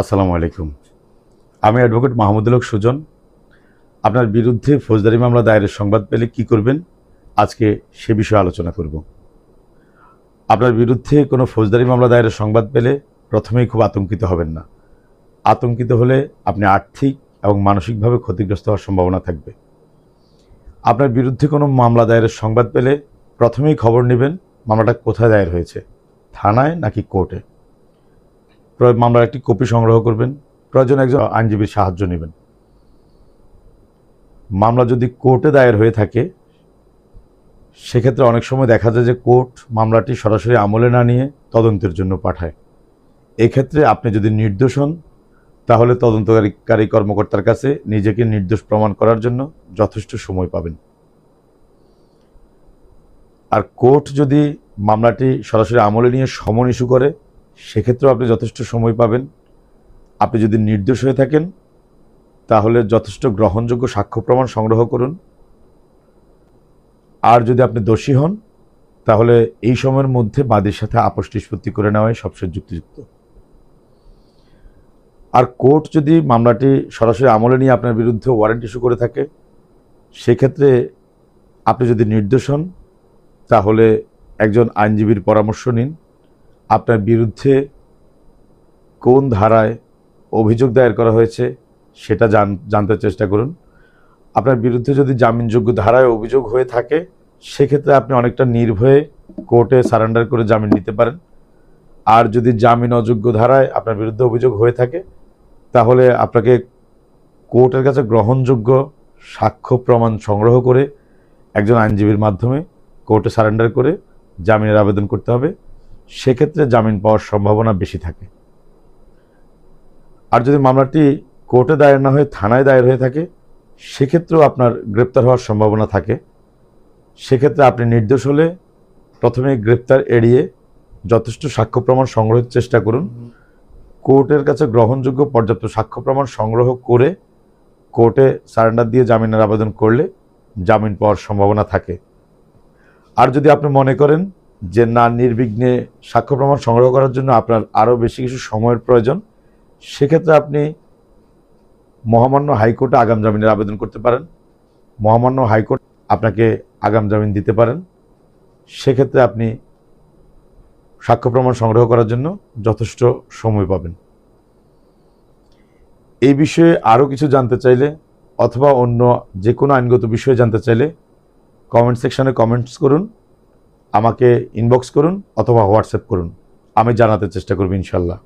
আসসালামু আলাইকুম। আমি অ্যাডভোকেট মাহমুদুল হক সুজন। আপনার বিরুদ্ধে ফৌজদারি মামলা দায়েরের সংবাদ পেলে কি করবেন? আজকে সে বিষয়ে আলোচনা করব। আপনার বিরুদ্ধে কোনো ফৌজদারি মামলা দায়েরের সংবাদ পেলে প্রথমেই খুব আতঙ্কিত হবেন না। আতঙ্কিত হলে আপনি আর্থিক এবং মানসিকভাবে ক্ষতিগ্রস্ত হওয়ার সম্ভাবনা থাকবে। আপনার বিরুদ্ধে কোনো মামলা দায়েরের সংবাদ পেলে প্রথমেই খবর নেবেন মামলাটা কোথায় দায়ের হয়েছে, থানায় নাকি কোর্টে? মামলার একটি কপি সংগ্রহ করবেন। প্রয়োজন একজন আইনজীবীর সাহায্য নেবেন। মামলা যদি কোর্টে দায়ের হয়ে থাকে, সেক্ষেত্রে অনেক সময় দেখা যায় যে কোর্ট মামলাটি সরাসরি আমলে না নিয়ে তদন্তের জন্য পাঠায়। এক্ষেত্রে আপনি যদি নির্দোষ হন, তাহলে তদন্তকারী কর্মকর্তার কাছে নিজেকে নির্দোষ প্রমাণ করার জন্য যথেষ্ট সময় পাবেন। আর কোর্ট যদি মামলাটি সরাসরি আমলে নিয়ে সমন ইস্যু করে সেক্ষেত্রেও আপনি যথেষ্ট সময় পাবেন। আপনি যদি নির্দোষ হয়ে থাকেন, তাহলে যথেষ্ট গ্রহণযোগ্য সাক্ষ্য প্রমাণ সংগ্রহ করুন। আর যদি আপনি দোষী হন, তাহলে এই সময়ের মধ্যে বাদীর সাথে আপোষ নিষ্পত্তি করে নেওয়াই সবচেয়ে যুক্তিযুক্ত। আর কোর্ট যদি মামলাটি সরাসরি আমলে নিয়ে আপনার বিরুদ্ধে ওয়ারেন্ট ইস্যু করে থাকে, সেক্ষেত্রে আপনি যদি নির্দোষ হন, তাহলে একজন আইনজীবীর পরামর্শ নিন। আপনার বিরুদ্ধে কোন ধারায় অভিযোগ দায়ের করা হয়েছে সেটা জান, জানতে চেষ্টা করুন। আপনার বিরুদ্ধে যদি জামিনযোগ্য ধারায় অভিযোগ হয়ে থাকে, সেক্ষেত্রে আপনি অনেকটা নির্ভয়ে কোর্টে সারেন্ডার করে জামিন নিতে পারেন। আর যদি জামিন অযোগ্য ধারায় আপনার বিরুদ্ধে অভিযোগ হয়ে থাকে, তাহলে আপনাকে কোর্টের কাছে গ্রহণযোগ্য সাক্ষ্য প্রমাণ সংগ্রহ করে একজন আইনজীবীর মাধ্যমে কোর্টে সারেন্ডার করে জামিনের আবেদন করতে হবে। সেক্ষেত্রে জামিন পাওয়ার সম্ভাবনা বেশি থাকে। আর যদি মামলাটি কোর্টে দায়ের না হয়ে থানায় দায়ের হয়ে থাকে, সেক্ষেত্রেও আপনার গ্রেপ্তার হওয়ার সম্ভাবনা থাকে। সেক্ষেত্রে আপনি নির্দোষ হলে প্রথমে গ্রেপ্তার এড়িয়ে যথেষ্ট সাক্ষ্য প্রমাণ সংগ্রহের চেষ্টা করুন। কোর্টের কাছে গ্রহণযোগ্য পর্যাপ্ত সাক্ষ্য প্রমাণ সংগ্রহ করে কোর্টে সারেন্ডার দিয়ে জামিনের আবেদন করলে জামিন পাওয়ার সম্ভাবনা থাকে। আর যদি আপনি মনে করেন যে না নির্বিঘ্নে সাক্ষ্য প্রমাণ সংগ্রহ করার জন্য আপনার আরও বেশি কিছু সময়ের প্রয়োজন, সেক্ষেত্রে আপনি মহামান্য হাইকোর্টে আগাম জামিনের আবেদন করতে পারেন। মহামান্য হাইকোর্ট আপনাকে আগাম জামিন দিতে পারেন। সেক্ষেত্রে আপনি সাক্ষ্য প্রমাণ সংগ্রহ করার জন্য যথেষ্ট সময় পাবেন। এই বিষয়ে আরও কিছু জানতে চাইলে অথবা অন্য যে কোনো আইনগত বিষয়ে জানতে চাইলে কমেন্ট সেকশানে কমেন্টস করুন। আমাকে ইনবক্স করুন অথবা হোয়াটসঅ্যাপ করুন। আমি জানাতে চেষ্টা করব ইনশাল্লাহ।